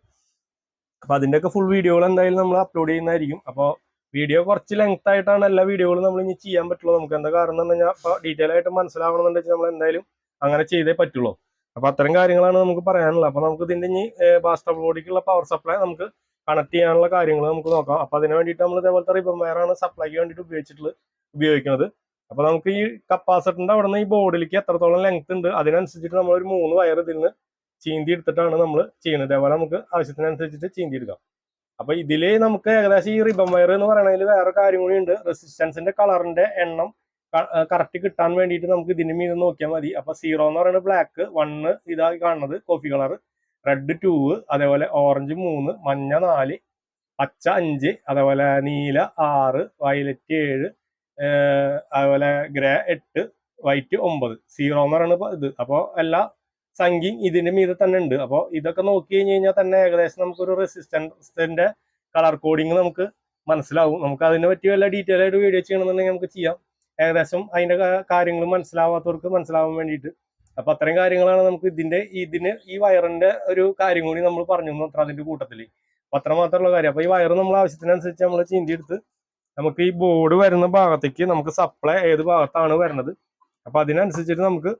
അപ്പൊ അതിന്റെയൊക്കെ ഫുൾ വീഡിയോകൾ എന്തായാലും നമ്മൾ അപ്ലോഡ് ചെയ്യുന്നതായിരിക്കും. അപ്പോൾ വീഡിയോ കുറച്ച് ലെങ്ത് ആയിട്ടാണ് എല്ലാ വീഡിയോകളും നമ്മൾ ഇനി ചെയ്യാൻ പറ്റുള്ളൂ. നമുക്ക് എന്താ കാരണം എന്ന് പറഞ്ഞാൽ അപ്പോൾ ഡീറ്റെയിൽ ആയിട്ട് മനസ്സിലാവണമെന്നുണ്ടെങ്കിൽ നമ്മൾ എന്തായാലും അങ്ങനെ ചെയ്തേ പറ്റുള്ളൂ. അപ്പൊ അത്തരം കാര്യങ്ങളാണ് നമുക്ക് പറയാനുള്ളത്. അപ്പൊ നമുക്ക് ഇതിന്റെ ഇനി ബാസ്റ്റർ ബോഡിക്കുള്ള പവർ സപ്ലൈ നമുക്ക് കണക്ട് ചെയ്യാനുള്ള കാര്യങ്ങൾ നമുക്ക് നോക്കാം. അപ്പൊ അതിന് വേണ്ടിയിട്ട് നമ്മൾ ഇതേപോലത്തെ റിബൺ ആണ് സപ്ലൈക്ക് വേണ്ടിയിട്ട് ഉപയോഗിച്ചിട്ടുള്ളത് ഉപയോഗിക്കുന്നത്. അപ്പൊ നമുക്ക് ഈ കപ്പാസിറ്ററിന്റെ അവിടെ നിന്ന് ഈ ബോർഡിലേക്ക് എത്രത്തോളം ലെങ്ത് ഉണ്ട് അതിനനുസരിച്ചിട്ട് നമ്മൾ ഒരു മൂന്ന് വയർ ഇതിൽ നിന്ന് ചീന്തി എടുത്തിട്ടാണ് നമ്മൾ ചെയ്യുന്നത്. ഇതേപോലെ നമുക്ക് ആവശ്യത്തിനനുസരിച്ചിട്ട് ചീന്തി എടുക്കാം. അപ്പൊ ഇതിൽ നമുക്ക് ഏകദേശം ഈ റിബൺ വയർ എന്ന് പറയണതിൽ വേറെ കാര്യം കൂടി ഉണ്ട്. റെസിസ്റ്റൻസിന്റെ കളറിന്റെ എണ്ണം കറക്റ്റ് കിട്ടാൻ വേണ്ടിയിട്ട് നമുക്ക് ഇതിന് മീത് നോക്കിയാൽ മതി. അപ്പൊ സീറോ എന്ന് പറയുന്നത് ബ്ലാക്ക് വണ്ണ് ഇതായി കാണുന്നത് കോഫി കളർ റെഡ് ടൂ അതേപോലെ ഓറഞ്ച് മൂന്ന് മഞ്ഞ നാല് പച്ച അഞ്ച് അതേപോലെ നീല ആറ് വയലറ്റ് ഏഴ് അതുപോലെ ഗ്രേ എട്ട് വൈറ്റ് ഒമ്പത് സീറോ എന്ന് പറയുന്നത് ഇത്. അപ്പോൾ എല്ലാ സംഖ്യയും ഇതിന്റെ മീതെ തന്നെ ഉണ്ട്. അപ്പോൾ ഇതൊക്കെ നോക്കി കഴിഞ്ഞ് കഴിഞ്ഞാൽ തന്നെ ഏകദേശം നമുക്കൊരു റെസിസ്റ്റൻസിന്റെ കളർ കോഡിങ് നമുക്ക് മനസ്സിലാവും. നമുക്ക് അതിനെ പറ്റി വല്ല ഡീറ്റെയിൽ ആയിട്ട് വീഡിയോ ചെയ്യണമെന്നുണ്ടെങ്കിൽ നമുക്ക് ചെയ്യാം. ഏകദേശം അതിന്റെ കാര്യങ്ങൾ മനസ്സിലാവാത്തവർക്ക് മനസ്സിലാവാൻ വേണ്ടിയിട്ട്. അപ്പൊ അത്രയും കാര്യങ്ങളാണ് നമുക്ക് ഇതിന്റെ ഇതിന് ഈ വയറിന്റെ ഒരു കാര്യം കൂടി നമ്മൾ പറഞ്ഞു അത്ര അതിന്റെ കൂട്ടത്തിൽ അപ്പൊ അത്ര മാത്രമുള്ള കാര്യം. അപ്പൊ ഈ വയർ നമ്മൾ ആവശ്യത്തിനനുസരിച്ച് നമ്മൾ ചീന്തി എടുത്ത് നമുക്ക് ഈ ബോർഡ് വരുന്ന ഭാഗത്തേക്ക് നമുക്ക് സപ്ലൈ ഏത് ഭാഗത്താണ് വരുന്നത്? അപ്പൊ അതിനനുസരിച്ചിട്ട് നമുക്ക്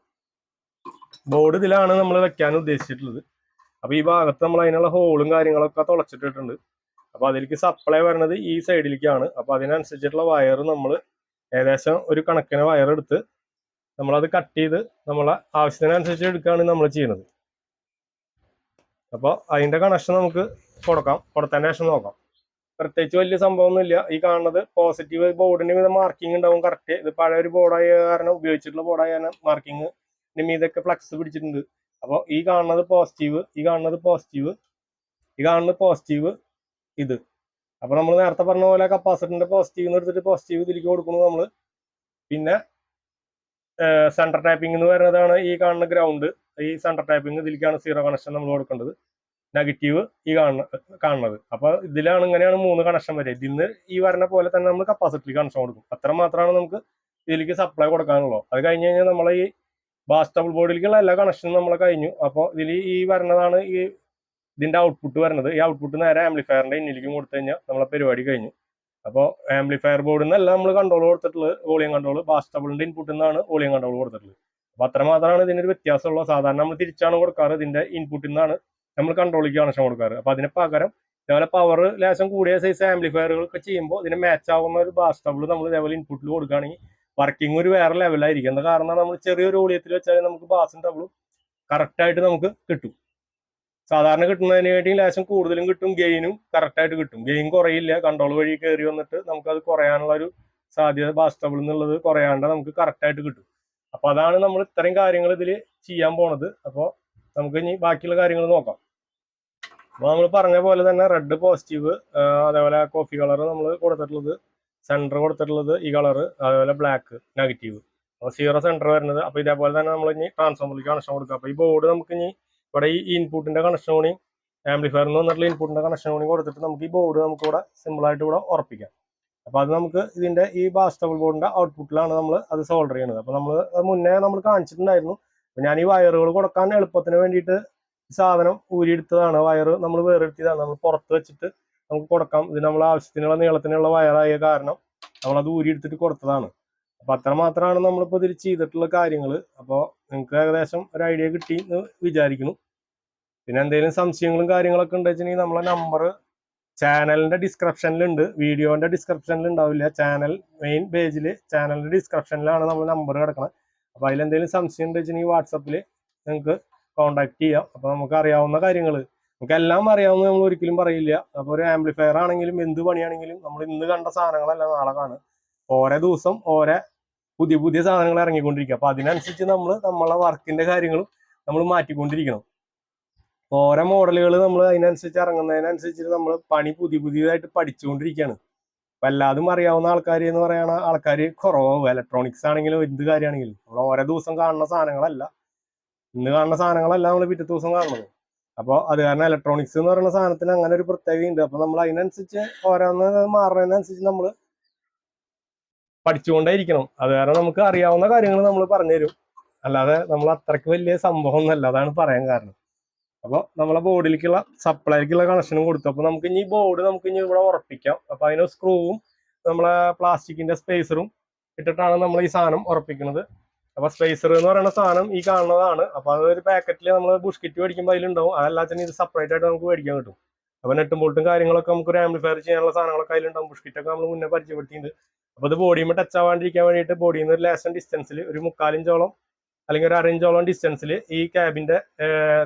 ബോർഡ് ഇതിലാണ് നമ്മൾ വെക്കാൻ ഉദ്ദേശിച്ചിട്ടുള്ളത്. അപ്പൊ ഈ ഭാഗത്ത് നമ്മൾ അതിനുള്ള ഹോളും കാര്യങ്ങളൊക്കെ തുളച്ചിട്ടിട്ടുണ്ട്. അപ്പൊ അതിലേക്ക് സപ്ലൈ വരുന്നത് ഈ സൈഡിലേക്കാണ് അപ്പൊ അതിനനുസരിച്ചിട്ടുള്ള വയർ നമ്മൾ ഏകദേശം ഒരു കണക്കിന് വയർ എടുത്ത് നമ്മളത് കട്ട് ചെയ്ത് നമ്മളെ ആവശ്യത്തിനനുസരിച്ച് എടുക്കുകയാണ് നമ്മൾ ചെയ്യുന്നത്. അപ്പോൾ അതിന്റെ കണക്ഷൻ നമുക്ക് കൊടുക്കാം. കൊടുത്തതിന്റെ ശേഷം നോക്കാം. പ്രത്യേകിച്ച് വലിയ സംഭവമൊന്നുമില്ല. ഈ കാണുന്നത് പോസിറ്റീവ് ബോർഡിന് വിധ മാർക്കിംഗ് ഉണ്ടാവും കറക്റ്റ് ഇത് പഴയ ഒരു ബോർഡായ കാരണം ഉപയോഗിച്ചിട്ടുള്ള ബോർഡായ കാരണം മാർക്കിംഗ് മീതൊക്കെ ഫ്ലക്സ് പിടിച്ചിട്ടുണ്ട്. അപ്പോൾ ഈ കാണുന്നത് പോസിറ്റീവ് ഈ കാണുന്നത് പോസിറ്റീവ് ഈ കാണുന്നത് പോസിറ്റീവ് ഇത്. അപ്പോൾ നമ്മൾ നേരത്തെ പറഞ്ഞ പോലെ കപ്പാസിറ്ററിന്റെ പോസിറ്റീവ് എന്ന് എടുത്തിട്ട് പോസിറ്റീവ് ഇതിലേക്ക് കൊടുക്കുന്നു നമ്മൾ പിന്നെ സെന്റർ ടാപ്പിംഗ് എന്ന് പറയുന്നതാണ് ഈ കാണുന്ന ഗ്രൗണ്ട് ഈ സെന്റർ ടാപ്പിംഗ് ഇതിലേക്കാണ് സീറോ കണക്ഷൻ നമ്മൾ കൊടുക്കേണ്ടത്. നെഗറ്റീവ് ഈ കാണുന്ന കാണുന്നത്. അപ്പൊ ഇതിലാണ് ഇങ്ങനെയാണ് മൂന്ന് കണക്ഷൻ വരെ ഇതിൽ നിന്ന് ഈ വരണ പോലെ തന്നെ നമ്മൾ കപ്പാസിറ്റി കണക്ഷൻ കൊടുക്കും. അത്ര മാത്രമാണ് നമുക്ക് ഇതിലേക്ക് സപ്ലൈ കൊടുക്കാനുള്ളൂ. അത് കഴിഞ്ഞ് കഴിഞ്ഞാൽ നമ്മളെ ഈ ബാസ്റ്റബിൾ ബോർഡിലേക്കുള്ള എല്ലാ കണക്ഷനും നമ്മൾ കഴിഞ്ഞു. അപ്പോൾ ഇതിൽ ഈ വരണതാണ് ഈ ഇതിന്റെ ഔട്ട്പുട്ട് വരുന്നത് ഈ ഔട്ട്പുട്ട് നേരെ ആംപ്ലിഫയറിന്റെ ഇന്നിലേക്കും കൊടുത്തു കഴിഞ്ഞാൽ നമ്മളെ പരിപാടി കഴിഞ്ഞു. അപ്പോൾ ആംപ്ലിഫയർ ബോർഡിൽ നിന്നല്ല നമ്മൾ കൺട്രോൾ കൊടുത്തിട്ടുള്ളത്. വോളിയം കൺട്രോൾ ബാസ്റ്റബിളിന്റെ ഇൻപുട്ടിൽ നിന്നാണ് വോളിയം കൺട്രോൾ കൊടുത്തിട്ടുള്ളത്. അപ്പോൾ അത്ര മാത്രമാണ് ഇതിനൊരു വ്യത്യാസമുള്ളത് സാധാരണ നമ്മൾ തിരിച്ചാണ് കൊടുക്കാറ് ഇതിന്റെ ഇൻപുട്ടിൽ നിന്നാണ് നമ്മൾ കൺട്രോളിലേക്ക് കണക്ഷൻ കൊടുക്കാറ്. അപ്പൊ അതിന് പകരം ഇതേപോലെ പവർ ലേശം കൂടിയ സൈസ് ആംപ്ലിഫയറുകൾ ഒക്കെ ചെയ്യുമ്പോൾ ഇതിന് മാച്ച് ആവുന്ന ഒരു ബാസ് ടബിൾ നമ്മൾ ഇതേപോലെ ഇൻപുട്ടിൽ കൊടുക്കുകയാണെങ്കിൽ വർക്കിംഗ് ഒരു വേറെ ലെവലായിരിക്കും എന്താ കാരണം നമ്മൾ ചെറിയൊരു ഓളിയത്തിൽ വെച്ചാൽ നമുക്ക് ബാസും ടബിളും കറക്റ്റ് ആയിട്ട് നമുക്ക് കിട്ടും. സാധാരണ കിട്ടുന്നതിന് വേണ്ടി ലേശം കൂടുതലും കിട്ടും ഗെയിനും കറക്റ്റ് ആയിട്ട് കിട്ടും. ഗെയിൻ കുറയില്ല കൺട്രോൾ വഴി കയറി വന്നിട്ട് നമുക്ക് അത് കുറയാനുള്ള ഒരു സാധ്യത ബാസ്റ്റബിൾ എന്നുള്ളത് കുറയാണ്ട് നമുക്ക് കറക്റ്റ് ആയിട്ട് കിട്ടും. അപ്പൊ അതാണ് നമ്മൾ ഇത്രയും കാര്യങ്ങൾ ഇതിൽ ചെയ്യാൻ പോണത്. അപ്പോൾ നമുക്ക് ഇനി ബാക്കിയുള്ള കാര്യങ്ങൾ നോക്കാം. അപ്പോൾ നമ്മൾ പറഞ്ഞ പോലെ തന്നെ റെഡ് പോസിറ്റീവ് അതേപോലെ കോഫി കളർ നമ്മൾ കൊടുത്തിട്ടുള്ളത് സെന്റർ കൊടുത്തിട്ടുള്ളത് ഈ കളർ അതേപോലെ ബ്ലാക്ക് നെഗറ്റീവ് അപ്പോൾ സീറോ സെന്റർ വരുന്നത്. അപ്പോൾ ഇതേപോലെ തന്നെ നമ്മൾ ഇനി ട്രാൻസ്ഫോമറിലേക്ക് കണക്ഷൻ കൊടുക്കുക. അപ്പോൾ ഈ ബോർഡ് നമുക്ക് ഇനി ഇവിടെ ഈ ഇൻപുട്ടിന്റെ കണക്ഷൻ കൂടി ആംപ്ലിഫയറിൽ നിന്ന് വന്നിട്ടുള്ള ഇൻപുട്ടിന്റെ കണക്ഷൻ കൂടി കൊടുത്തിട്ട് നമുക്ക് ഈ ബോർഡ് നമുക്ക് ഇവിടെ സിമ്പിൾ ആയിട്ട് ഇവിടെ ഉറപ്പിക്കാം. അപ്പോൾ അത് നമുക്ക് ഇതിന്റെ ഈ ബാസ്റ്റബിൾ ബോർഡിന്റെ ഔട്ട്പുട്ടിലാണ് നമ്മൾ അത് സോൾഡർ ചെയ്യുന്നത്. അപ്പോൾ നമ്മൾ മുന്നേ നമ്മൾ കാണിച്ചിട്ടുണ്ടായിരുന്നു. ഞാൻ ഈ വയറുകൾ കൊടുക്കാൻ എളുപ്പത്തിന് വേണ്ടിയിട്ട് സാധനം ഊരിയെടുത്തതാണ്. വയർ നമ്മൾ വേറെടുത്തതാണ് നമ്മൾ പുറത്ത് വെച്ചിട്ട് നമുക്ക് കൊടുക്കാം. ഇത് നമ്മൾ ആവശ്യത്തിനുള്ള നീളത്തിനുള്ള വയറായ കാരണം നമ്മളത് ഊരിയെടുത്തിട്ട് കൊടുത്തതാണ്. അപ്പൊ അത്ര മാത്രമാണ് നമ്മളിപ്പോ ഇതിൽ ചെയ്തിട്ടുള്ള കാര്യങ്ങൾ അപ്പോൾ നിങ്ങൾക്ക് ഏകദേശം ഒരു ഐഡിയ കിട്ടി എന്ന് വിചാരിക്കുന്നു. പിന്നെ എന്തെങ്കിലും സംശയങ്ങളും കാര്യങ്ങളൊക്കെ ഉണ്ട് നമ്മളെ നമ്പർ ചാനലിന്റെ ഡിസ്ക്രിപ്ഷനിലുണ്ട് വീഡിയോന്റെ ഡിസ്ക്രിപ്ഷനിൽ ഉണ്ടാവില്ല ചാനൽ മെയിൻ പേജിൽ ചാനലിന്റെ ഡിസ്ക്രിപ്ഷനിലാണ് നമ്മൾ നമ്പർ കിടക്കുന്നത് അപ്പോൾ അതിലെന്തെങ്കിലും സംശയം ഉണ്ട് വെച്ചിട്ടുണ്ടെങ്കിൽ വാട്സപ്പിൽ നിങ്ങൾക്ക് കോൺടാക്ട് ചെയ്യാം. അപ്പോൾ നമുക്ക് അറിയാവുന്ന കാര്യങ്ങൾ നമുക്ക് എല്ലാം അറിയാവുന്ന നമ്മൾ ഒരിക്കലും പറയില്ല. അപ്പോൾ ഒരു ആംപ്ലിഫയർ ആണെങ്കിലും എന്ത് പണിയാണെങ്കിലും നമ്മൾ ഇന്ന് കണ്ട സാധനങ്ങളല്ല നാളെ കാണും ഓരോ ദിവസം ഓരോ പുതിയ പുതിയ സാധനങ്ങൾ ഇറങ്ങിക്കൊണ്ടിരിക്കുക. അപ്പോൾ അതിനനുസരിച്ച് നമ്മൾ നമ്മളെ വർക്കിന്റെ കാര്യങ്ങളും നമ്മൾ മാറ്റിക്കൊണ്ടിരിക്കണം. ഓരോ മോഡലുകൾ നമ്മൾ അതിനനുസരിച്ച് ഇറങ്ങുന്നതിനനുസരിച്ച് നമ്മൾ പണി പുതിയ പുതിയതായിട്ട് പഠിച്ചുകൊണ്ടിരിക്കുകയാണ്. അപ്പൊ എല്ലാതും അറിയാവുന്ന ആൾക്കാർ എന്ന് പറയുന്ന ആൾക്കാർ കുറവാകും ഇലക്ട്രോണിക്സ് ആണെങ്കിലും എന്ത് കാര്യമാണെങ്കിലും നമ്മൾ ഓരോ ദിവസം കാണുന്ന സാധനങ്ങളല്ല. ഇന്ന് കാണുന്ന സാധനങ്ങളല്ല നമ്മൾ പിറ്റേ ദിവസം കാണുന്നത് അപ്പോൾ അത് കാരണം ഇലക്ട്രോണിക്സ് എന്ന് പറയുന്ന സാധനത്തിന് അങ്ങനെ ഒരു പ്രത്യേകതയുണ്ട്. അപ്പൊ നമ്മൾ അതിനനുസരിച്ച് ഓരോന്ന് മാറുന്നതിനനുസരിച്ച് നമ്മൾ പഠിച്ചുകൊണ്ടേയിരിക്കണം. അത് കാരണം നമുക്ക് അറിയാവുന്ന കാര്യങ്ങൾ നമ്മൾ പറഞ്ഞുതരും. അല്ലാതെ നമ്മൾ അത്രയ്ക്ക് വലിയ സംഭവം ഒന്നല്ല അതാണ് പറയാൻ കാരണം. അപ്പോൾ നമ്മളെ ബോർഡിലേക്കുള്ള സപ്ലൈക്കുള്ള കണക്ഷനും കൊടുത്തു. അപ്പോൾ നമുക്ക് ഇനി ബോർഡ് നമുക്ക് ഇനി ഇവിടെ ഉറപ്പിക്കാം. അപ്പോൾ അതിന് സ്ക്രൂവും നമ്മളെ പ്ലാസ്റ്റിക്കിന്റെ സ്പേസറും ഇട്ടിട്ടാണ് നമ്മൾ ഈ സാധനം ഉറപ്പിക്കുന്നത്. അപ്പോൾ സ്പേസർ എന്ന് പറയുന്ന സാധനം ഈ കാണുന്നതാണ്. അപ്പൊ അത് ഒരു പാക്കറ്റിൽ നമ്മൾ ബുഷ്കിറ്റ് മേടിക്കുമ്പോൾ അതിലുണ്ടാവും അതല്ലാതെ ഇത് സെപ്പറേറ്റ് ആയിട്ട് നമുക്ക് മേടിക്കാൻ കിട്ടും. അപ്പൊ നെട്ടും ബോൾട്ടും കാര്യങ്ങളൊക്കെ നമുക്ക് ഒരു ആംപ്ലിഫയർ ചെയ്യാനുള്ള സാധനങ്ങളൊക്കെ അതിലുണ്ടാവും. ബുഷ്കിറ്റൊക്കെ നമ്മൾ മുന്നേ പരിചയപ്പെടുത്തിയിട്ടുണ്ട്. അപ്പൊ ഇത് ബോഡിയും ടച്ച് ആവാണ്ടിരിക്കാൻ വേണ്ടിയിട്ട് ബോഡിയിൽ നിന്ന് ഒരു ലേശം ഡിസ്റ്റൻസിൽ ഒരു മുക്കാലിഞ്ചോളം അല്ലെങ്കിൽ ഒരു അരഞ്ചോളം ഡിസ്റ്റൻസിൽ ഈ ക്യാബിന്റെ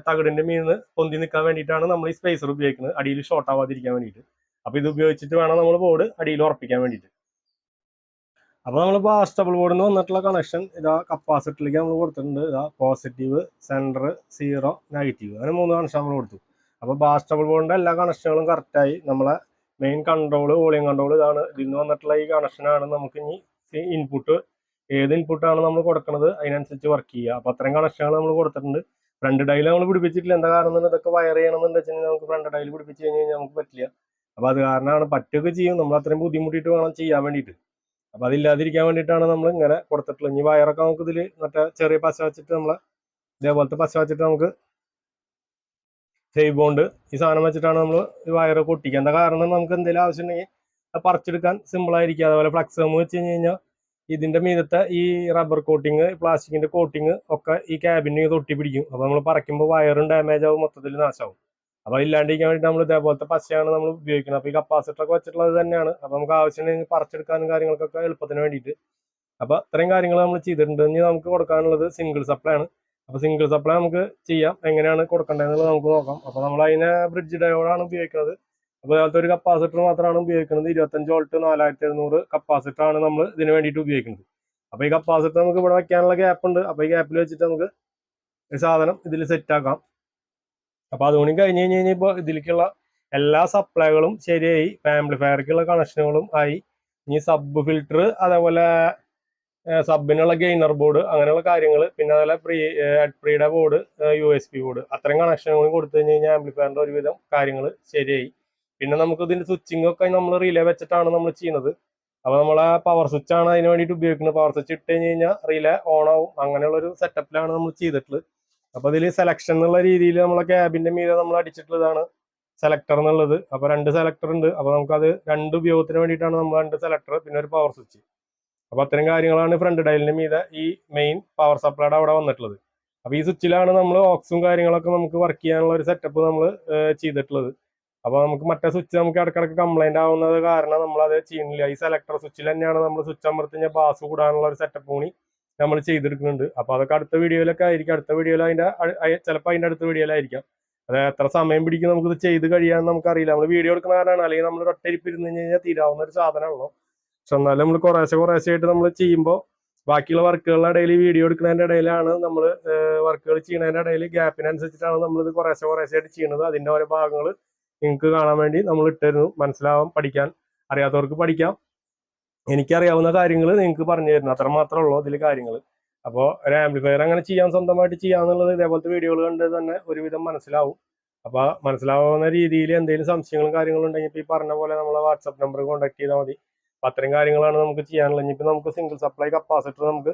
തകിടിന്റെ മീന്ന് പൊന്തി നിൽക്കാൻ വേണ്ടിയിട്ടാണ് നമ്മൾ ഈ സ്പേസർ ഉപയോഗിക്കുന്നത്. അടിയിൽ ഷോർട്ട് ആവാതിരിക്കാൻ വേണ്ടിയിട്ട്. അപ്പൊ ഇത് ഉപയോഗിച്ചിട്ട് വേണം നമ്മൾ ബോർഡ് അടിയിൽ ഉറപ്പിക്കാൻ വേണ്ടിയിട്ട്. അപ്പൊ നമ്മളിപ്പോൾ സ്റ്റബിൾ ബോർഡിൽ നിന്ന് വന്നിട്ടുള്ള കണക്ഷൻ ഇതാ കപ്പാസിറ്ററിലേക്ക് നമ്മൾ കൊടുത്തിട്ടുണ്ട്. ഇതാ പോസിറ്റീവ് സെന്റർ സീറോ നെഗറ്റീവ് അങ്ങനെ മൂന്ന് കണക്ഷൻ നമ്മൾ കൊടുത്തു. അപ്പൊ ബാസ്റ്റബിൾ ബോർഡിന്റെ എല്ലാ കണക്ഷനുകളും കറക്റ്റായി നമ്മളെ മെയിൻ കൺട്രോൾ വോളിയം കൺട്രോൾ ഇതാണ്. ഇതിൽ നിന്ന് വന്നിട്ടുള്ള ഈ കണക്ഷനാണ് നമുക്ക് ഇനി ഇൻപുട്ട് ഏത് ഇൻപുട്ടാണ് നമ്മൾ കൊടുക്കുന്നത് അതിനനുസരിച്ച് വർക്ക് ചെയ്യുക. അപ്പൊ അത്രയും കണക്ഷനുകൾ നമ്മൾ കൊടുത്തിട്ടുണ്ട്. ഫ്രണ്ട് ഡൈൽ നമ്മൾ പിടിപ്പിച്ചിട്ടില്ല. എന്താ കാരണം എന്ന് ഇതൊക്കെ വയർ ചെയ്യണമെന്ന് വെച്ചാൽ നമുക്ക് ഫ്രണ്ട് ഡൈൽ പിടിപ്പിച്ച് കഴിഞ്ഞ് കഴിഞ്ഞാൽ നമുക്ക് പറ്റില്ല. അപ്പോൾ അത് കാരണമാണ് പറ്റുകയൊക്കെ ചെയ്യും. നമ്മൾ അത്രയും ബുദ്ധിമുട്ടിയിട്ട് വേണം ചെയ്യാൻ വേണ്ടിയിട്ട്. അപ്പൊ അതില്ലാതിരിക്കാൻ വേണ്ടിയിട്ടാണ് നമ്മൾ ഇങ്ങനെ കൊടുത്തിട്ടുള്ളത്. ഇനി വയറൊക്കെ നമുക്ക് ഇതിൽ മറ്റേ ചെറിയ പശ വെച്ചിട്ട് നമ്മളെ ഇതേപോലത്തെ പശ വെച്ചിട്ട് നമുക്ക് സേവ് ബോണ്ട് ഈ സാധനം വെച്ചിട്ടാണ് നമ്മൾ ഈ വയറ് പൊട്ടിക്കുക എന്താ കാരണം നമുക്ക് എന്തെങ്കിലും ആവശ്യം ഉണ്ടെങ്കിൽ അത് പറിച്ചെടുക്കാൻ സിമ്പിൾ ആയിരിക്കും. അതുപോലെ ഫ്ലക്സ് വെച്ച് കഴിഞ്ഞ് കഴിഞ്ഞാൽ ഇതിന്റെ മീതത്തെ ഈ റബ്ബർ കോട്ടിങ് പ്ലാസ്റ്റിക്കിന്റെ കോട്ടിങ് ഒക്കെ ഈ ക്യാബിന് ഇത് പിടിക്കും അപ്പൊ നമ്മൾ പറിക്കുമ്പോൾ വയറും ഡാമേജ് ആവും മൊത്തത്തിൽ നാശമാവും അപ്പൊ ഇല്ലാണ്ടിരിക്കാൻ വേണ്ടി നമ്മൾ ഇതേപോലത്തെ പശയാണ് നമ്മൾ ഉപയോഗിക്കുന്നത് അപ്പൊ ഈ കപ്പാസിറ്റർ ഒക്കെ വെച്ചിട്ടുള്ളത് തന്നെയാണ്. അപ്പൊ നമുക്ക് ആവശ്യമുണ്ടെങ്കിൽ പറിച്ചെടുക്കാനും കാര്യങ്ങൾക്കൊക്കെ എളുപ്പത്തിന് വേണ്ടിയിട്ട്. അപ്പൊ ഇത്രയും കാര്യങ്ങൾ നമ്മൾ ചെയ്തിട്ടുണ്ട്. ഇനി നമുക്ക് കൊടുക്കാനുള്ളത് സിംഗിൾ സപ്ലൈ ആണ്. അപ്പൊ സിംഗിൾ സപ്ലൈ നമുക്ക് ചെയ്യാം. എങ്ങനെയാണ് കൊടുക്കേണ്ടതെന്നുള്ളത് നമുക്ക് നോക്കാം. അപ്പൊ നമ്മൾ അതിനെ ബ്രിഡ്ജ് ഡയോഡാണ് ഉപയോഗിക്കുന്നത്. അപ്പോൾ അതിനകത്ത് ഒരു കപ്പാസിറ്റർ മാത്രമാണ് ഉപയോഗിക്കുന്നത്. ഇരുപത്തഞ്ച് വോൾട്ട് നാലായിരത്തി എഴുന്നൂറ് കപ്പാസിറ്റർ ആണ് നമ്മൾ ഇതിന് വേണ്ടിയിട്ട് ഉപയോഗിക്കുന്നത്. അപ്പോൾ ഈ കപ്പാസിറ്റർ നമുക്ക് ഇവിടെ വെക്കാനുള്ള ഗ്യാപ്പ് ഉണ്ട്. അപ്പോൾ ഈ ഗ്യാപ്പിൽ വെച്ചിട്ട് നമുക്ക് സാധനം ഇതിൽ സെറ്റ് ആക്കാം. അപ്പോൾ അതുകൊണ്ട് കഴിഞ്ഞ് കഴിഞ്ഞ് ഇപ്പൊ ഇതിലേക്കുള്ള എല്ലാ സപ്ലൈകളും ശരിയായി. ആംപ്ലിഫയർക്കുള്ള കണക്ഷനുകളും ആയി. ഇനി സബ് ഫിൽറ്റർ അതേപോലെ സബിനുള്ള ഗെയിനർ ബോർഡ് അങ്ങനെയുള്ള കാര്യങ്ങൾ പിന്നെ അതുപോലെ pre പ്രീഡ board U S P board അത്രയും കണക്ഷനുകളും കൊടുത്തു കഴിഞ്ഞ് കഴിഞ്ഞാൽ ആംപ്ലിഫയറിന്റെ ഒരുവിധം കാര്യങ്ങൾ ശരിയായി. പിന്നെ നമുക്ക് ഇതിന്റെ സ്വിച്ചിങ് ഒക്കെ നമ്മൾ റിലേ വെച്ചിട്ടാണ് നമ്മൾ ചെയ്യുന്നത്. അപ്പൊ നമ്മളെ പവർ സ്വിച്ച് ആണ് അതിന് വേണ്ടിയിട്ട് ഉപയോഗിക്കുന്നത്. പവർ സ്വിച്ച് ഇട്ട് കഴിഞ്ഞ് കഴിഞ്ഞാൽ റിലേ ഓൺ ആവും. അങ്ങനെയുള്ള ഒരു സെറ്റപ്പിലാണ് നമ്മൾ ചെയ്തിട്ടുള്ളത്. അപ്പൊ ഇതിൽ സെലക്ഷൻ എന്നുള്ള രീതിയിൽ നമ്മളെ ക്യാബിന്റെ മീതെ നമ്മൾ അടിച്ചിട്ടുള്ളതാണ് സെലക്ടർ എന്നുള്ളത്. അപ്പൊ രണ്ട് സെലക്ടർ ഉണ്ട്. അപ്പൊ നമുക്കത് രണ്ട് ഉപയോഗത്തിന് വേണ്ടിയിട്ടാണ് നമ്മൾ രണ്ട് സെലക്ടർ പിന്നെ ഒരു പവർ സ്വിച്ച് അപ്പൊ അത്തരം കാര്യങ്ങളാണ് ഫ്രണ്ട് ഡയലിന്റെ മീതെ ഈ മെയിൻ പവർ സപ്ലൈഡ് അവിടെ വന്നിട്ടുള്ളത്. അപ്പൊ ഈ സ്വിച്ചിലാണ് നമ്മൾ ഓക്സും കാര്യങ്ങളൊക്കെ നമുക്ക് വർക്ക് ചെയ്യാനുള്ള ഒരു സെറ്റപ്പ് നമ്മൾ ചെയ്തിട്ടുള്ളത്. അപ്പൊ നമുക്ക് മറ്റേ സ്വിച്ച് നമുക്ക് ഇടക്കിടക്ക് കംപ്ലൈന്റ് ആവുന്നത് കാരണം നമ്മൾ അത് ചെയ്യുന്നില്ല ഈ സെലക്ടർ സ്വിച്ചിൽ തന്നെയാണ് നമ്മൾ സ്വിച്ച് അമർത്തി കഴിഞ്ഞാൽ ബാസ് കൂടാനുള്ള ഒരു സെറ്റപ്പ് കൂടി നമ്മൾ ചെയ്തെടുക്കുന്നുണ്ട്. അപ്പൊ അതൊക്കെ അടുത്ത വീഡിയോയിലൊക്കെ ആയിരിക്കും. അടുത്ത വീഡിയോയിൽ അതിന്റെ ചിലപ്പോൾ അതിന്റെ അടുത്ത വീഡിയോയിലായിരിക്കാം. അത് എത്ര സമയം പിടിക്കും നമുക്കിത് ചെയ്ത് കഴിയാൻ നമുക്കറിയില്ല. നമ്മൾ വീഡിയോ എടുക്കുന്ന കാരണമാണ് അല്ലെങ്കിൽ നമ്മൾ ഒട്ടരിപ്പിരുന്ന് ഇരുന്ന് കഴിഞ്ഞാൽ തീരാവുന്ന ഒരു സാധനമാണല്ലോ. പക്ഷെ എന്നാലും നമ്മൾ കുറേശ്ശെ കുറേശ്ശെ ആയിട്ട് നമ്മൾ ചെയ്യുമ്പോൾ ബാക്കിയുള്ള വർക്കുകളുടെ ഇടയിൽ വീഡിയോ എടുക്കുന്നതിന്റെ ഇടയിലാണ് നമ്മൾ വർക്കുകൾ ചെയ്യുന്നതിന്റെ ഇടയിൽ ഗ്യാപ്പിനനുസരിച്ചിട്ടാണ് നമ്മളിത് കുറേശ്ശെ കുറേശ്ശെ ആയിട്ട് ചെയ്യുന്നത്. അതിന്റെ ഓരോ ഭാഗങ്ങൾ നിങ്ങൾക്ക് കാണാൻ വേണ്ടി നമ്മൾ ഇട്ടിരുന്നു. മനസ്സിലാവാൻ പഠിക്കാൻ അറിയാത്തവർക്ക് പഠിക്കാം. എനിക്കറിയാവുന്ന കാര്യങ്ങൾ നിങ്ങൾക്ക് പറഞ്ഞു തരുന്നു. അത്ര മാത്രമേ ഉള്ളൂ അതിൽ കാര്യങ്ങൾ അപ്പോൾ ഒരു ആംപ്ലിഫയർ അങ്ങനെ ചെയ്യാൻ സ്വന്തമായിട്ട് ചെയ്യാന്നുള്ളത് ഇതേപോലത്തെ വീഡിയോകൾ കണ്ട് തന്നെ ഒരുവിധം മനസ്സിലാവും. അപ്പോൾ മനസ്സിലാവുന്ന രീതിയിൽ എന്തെങ്കിലും സംശയങ്ങളും കാര്യങ്ങളും ഉണ്ടെങ്കിൽ ഇപ്പോൾ ഈ പറഞ്ഞ പോലെ നമ്മളെ വാട്സപ്പ് നമ്പർ കോൺടാക്ട് ചെയ്താൽ മതി. അപ്പം അത്രയും കാര്യങ്ങളാണ് നമുക്ക് ചെയ്യാനുള്ളത്. ഇനിയിപ്പോൾ നമുക്ക് സിംഗിൾ സപ്ലൈ കപ്പാസിറ്റർ നമുക്ക്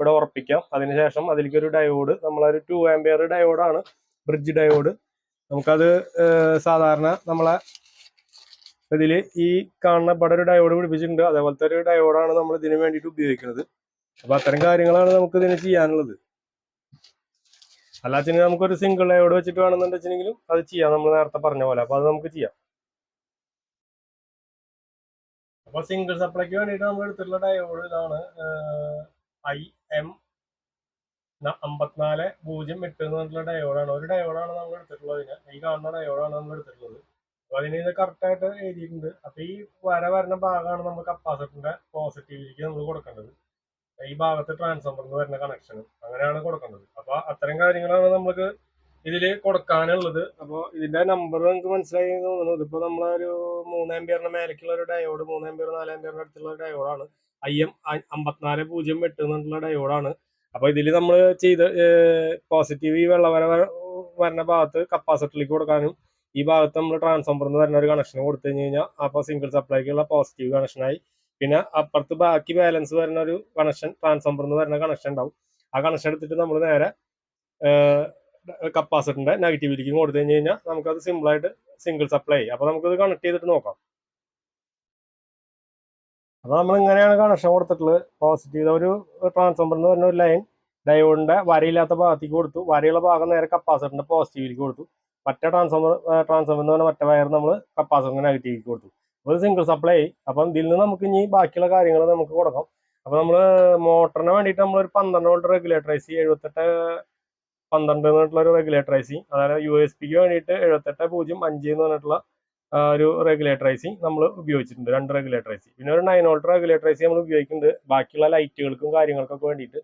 ഇവിടെ ഉറപ്പിക്കാം. അതിനുശേഷം അതിലേക്ക് ഒരു ഡയോഡ് നമ്മളൊരു ടു ആംബിയർ ഡയോഡാണ് ബ്രിഡ്ജ് ഡയോഡ് നമുക്കത് സാധാരണ നമ്മളെ ഇതിൽ ഈ കാണുന്ന ഇവിടെ ഒരു ഡയോഡ് പിടിപ്പിച്ചിട്ടുണ്ട്. അതേപോലത്തെ ഒരു ഡയോഡാണ് നമ്മൾ ഇതിന് വേണ്ടിയിട്ട് ഉപയോഗിക്കുന്നത്. അപ്പൊ അത്തരം കാര്യങ്ങളാണ് നമുക്ക് ഇതിന് ചെയ്യാനുള്ളത്. അല്ലാച്ചിന് നമുക്കൊരു സിംഗിൾ ഡയോഡ് വെച്ചിട്ട് വേണമെന്നുണ്ടെച്ചെങ്കിലും അത് ചെയ്യാം. നമ്മൾ നേരത്തെ പറഞ്ഞ പോലെ. അപ്പൊ അത് നമുക്ക് ചെയ്യാം. അപ്പൊ സിംഗിൾ സപ്ലൈക്ക് വേണ്ടിയിട്ട് നമ്മൾ എടുത്തിട്ടുള്ള ഡയോഡ് ഇതാണ് ഐ എം അമ്പത്തിനാല് പൂജ്യം എട്ട് എന്ന് പറഞ്ഞിട്ടുള്ള ഡയോഡാണ് ഒരു ഡയോഡാണ് നമ്മൾ എടുത്തിട്ടുള്ളത് ഈ കാണുന്ന ഡയോഡാണ് നമ്മൾ എടുത്തിട്ടുള്ളത്. അപ്പൊ അതിന് കറക്റ്റ് ആയിട്ട് എഴുതിയിട്ടുണ്ട്. അപ്പൊ ഈ വര വരുന്ന ഭാഗമാണ് നമ്മൾ കപ്പാസിറ്ററിന്റെ പോസിറ്റീവിലേക്ക് നമ്മൾ കൊടുക്കേണ്ടത്. ഈ ഭാഗത്ത് ട്രാൻസ്ഫോമറിന് വരുന്ന കണക്ഷൻ അങ്ങനെയാണ് കൊടുക്കേണ്ടത്. അപ്പൊ അത്തരം കാര്യങ്ങളാണ് നമുക്ക് ഇതിൽ കൊടുക്കാനുള്ളത്. അപ്പോൾ ഇതിന്റെ നമ്പർ നിങ്ങൾക്ക് മനസ്സിലായി തോന്നുന്നു. ഇതിപ്പോ നമ്മളൊരു മൂന്ന് ആംബിയറിന്റെ മേലേക്കുള്ള ഒരു ഡയോഡ് മൂന്ന് ആംബിയർ നാല് ആംബിയറിന്റെ അടുത്തുള്ള ഡയോഡാണ് ഐ എം അമ്പത്തിനാല് പൂജ്യം എട്ട് എന്നുള്ള ഡയോഡാണ് അപ്പൊ ഇതിൽ നമ്മൾ ചെയ്ത് പോസിറ്റീവ് ഈ വെള്ളവര വര- വരുന്ന ഭാഗത്ത് കപ്പാസിറ്ററിലേക്ക് കൊടുക്കാനും ഈ ഭാഗത്ത് നമ്മൾ ട്രാൻസ്ഫോമർ എന്ന് വരുന്ന ഒരു കണക്ഷൻ കൊടുത്തു കഴിഞ്ഞ് കഴിഞ്ഞാൽ അപ്പോൾ സിംഗിൾ സപ്ലൈക്കുള്ള പോസിറ്റീവ് കണക്ഷനായി പിന്നെ അപ്പുറത്ത് ബാക്കി ബാലൻസ് വരുന്ന ഒരു കണക്ഷൻ ട്രാൻസ്ഫോമർ എന്ന് വരുന്ന കണക്ഷൻ ഉണ്ടാവും. ആ കണക്ഷൻ എടുത്തിട്ട് നമ്മൾ നേരെ കപ്പാസിറ്ററിന്റെ നെഗറ്റിവിറ്റിക്ക് കൊടുത്തു കഴിഞ്ഞ് കഴിഞ്ഞാൽ നമുക്കത് സിമ്പിളായിട്ട് സിംഗിൾ സപ്ലൈ ആയി അപ്പോൾ നമുക്കത് കണക്ട് ചെയ്തിട്ട് നോക്കാം. അപ്പോൾ നമ്മൾ ഇങ്ങനെയാണ് കണക്ഷൻ കൊടുത്തിട്ടുള്ളത് പോസിറ്റീവ് ഒരു ട്രാൻസ്ഫോമർ എന്ന് വരുന്ന ഒരു ലൈൻ ഡയോഡിന്റെ വരയില്ലാത്ത ഭാഗത്തേക്ക് കൊടുത്തു. വരയുള്ള ഭാഗം നേരെ കപ്പാസിറ്ററിന്റെ പോസിറ്റീവിലേക്ക് കൊടുത്തു. മറ്റേ ട്രാൻസ്ഫോമർ ട്രാൻസ്ഫോമർ എന്ന് പറഞ്ഞ മറ്റേ വയർ നമ്മൾ കപ്പാസിറ്ററിന് നെഗറ്റീവിലേക്ക് കൊടുത്തു. ഇത് സിംഗിൾ സപ്ലൈ അപ്പം ഇതിൽ നിന്ന് നമുക്ക് ഇനി ബാക്കിയുള്ള കാര്യങ്ങൾ നമുക്ക് കൊടുക്കാം. അപ്പോൾ നമ്മൾ മോട്ടറിന് വേണ്ടിയിട്ട് നമ്മൾ ഒരു പന്ത്രണ്ട് വോൾട്ട് റെഗുലേറ്റർ ഐ സി എഴുപത്തെട്ട് പന്ത്രണ്ട് എന്ന് പറഞ്ഞിട്ടുള്ള ഒരു റെഗുലേറ്റർ ഐ സി അതായത് യു എസ് പിക്ക് വേണ്ടിയിട്ട് എഴുപത്തെട്ട് പൂജ്യം അഞ്ച് എന്ന് പറഞ്ഞിട്ടുള്ള ഒരു റെഗുലേറ്റർ ഐ സി നമ്മൾ ഉപയോഗിച്ചിട്ടുണ്ട്. രണ്ട് റെഗുലേറ്റർ ഐ സി പിന്നെ ഒരു nine volt regulator I C നമ്മൾ ഉപയോഗിക്കുന്നുണ്ട്. ബാക്കിയുള്ള ലൈറ്റുകൾക്കും കാര്യങ്ങൾക്കൊക്കെ വേണ്ടിയിട്ട്.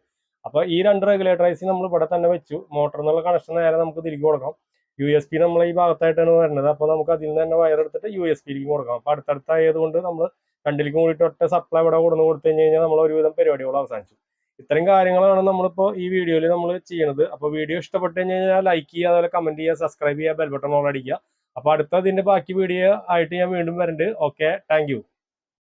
അപ്പോൾ ഈ രണ്ട് റെഗുലേറ്റർ ഐ സി നമ്മൾ ഇവിടെ തന്നെ വെച്ചു. മോട്ടർ എന്നുള്ള കണക്ഷൻ നേരെ നമുക്ക് തിരികെ കൊടുക്കാം. യു എസ് പി നമ്മൾ ഈ ഭാഗത്തായിട്ടാണ് വരുന്നത് അപ്പോൾ നമുക്ക് അതിൽ നിന്ന് തന്നെ വയർ എടുത്തിട്ട് യു എസ് പിയിലേക്ക് കൊടുക്കാം. അപ്പോൾ അടുത്തടുത്തായതുകൊണ്ട് നമ്മൾ രണ്ടിലേക്കും കൂടിയിട്ട് ഒറ്റ സപ്ലൈ ഇവിടെ കൊടുന്ന് കൊടുത്തു കഴിഞ്ഞ് കഴിഞ്ഞാൽ നമ്മൾ ഒരുവിധം പരിപാടികൾ അവസാനിച്ചു. ഇത്രയും കാര്യങ്ങളാണ് നമ്മളിപ്പോൾ ഈ വീഡിയോയിൽ നമ്മൾ ചെയ്യുന്നത് അപ്പോൾ വീഡിയോ ഇഷ്ടപ്പെട്ട് കഴിഞ്ഞ് കഴിഞ്ഞാൽ ലൈക്ക് ചെയ്യുക അതുപോലെ കമന്റ് ചെയ്യുക സബ്സ്ക്രൈബ് ചെയ്യുക ബെൽബട്ടൺ ഓൺ അടിക്കുക. അപ്പോൾ അടുത്ത ഇതിന്റെ ബാക്കി വീഡിയോ ആയിട്ട് ഞാൻ വീണ്ടും വരുന്നുണ്ട് ഓക്കെ താങ്ക്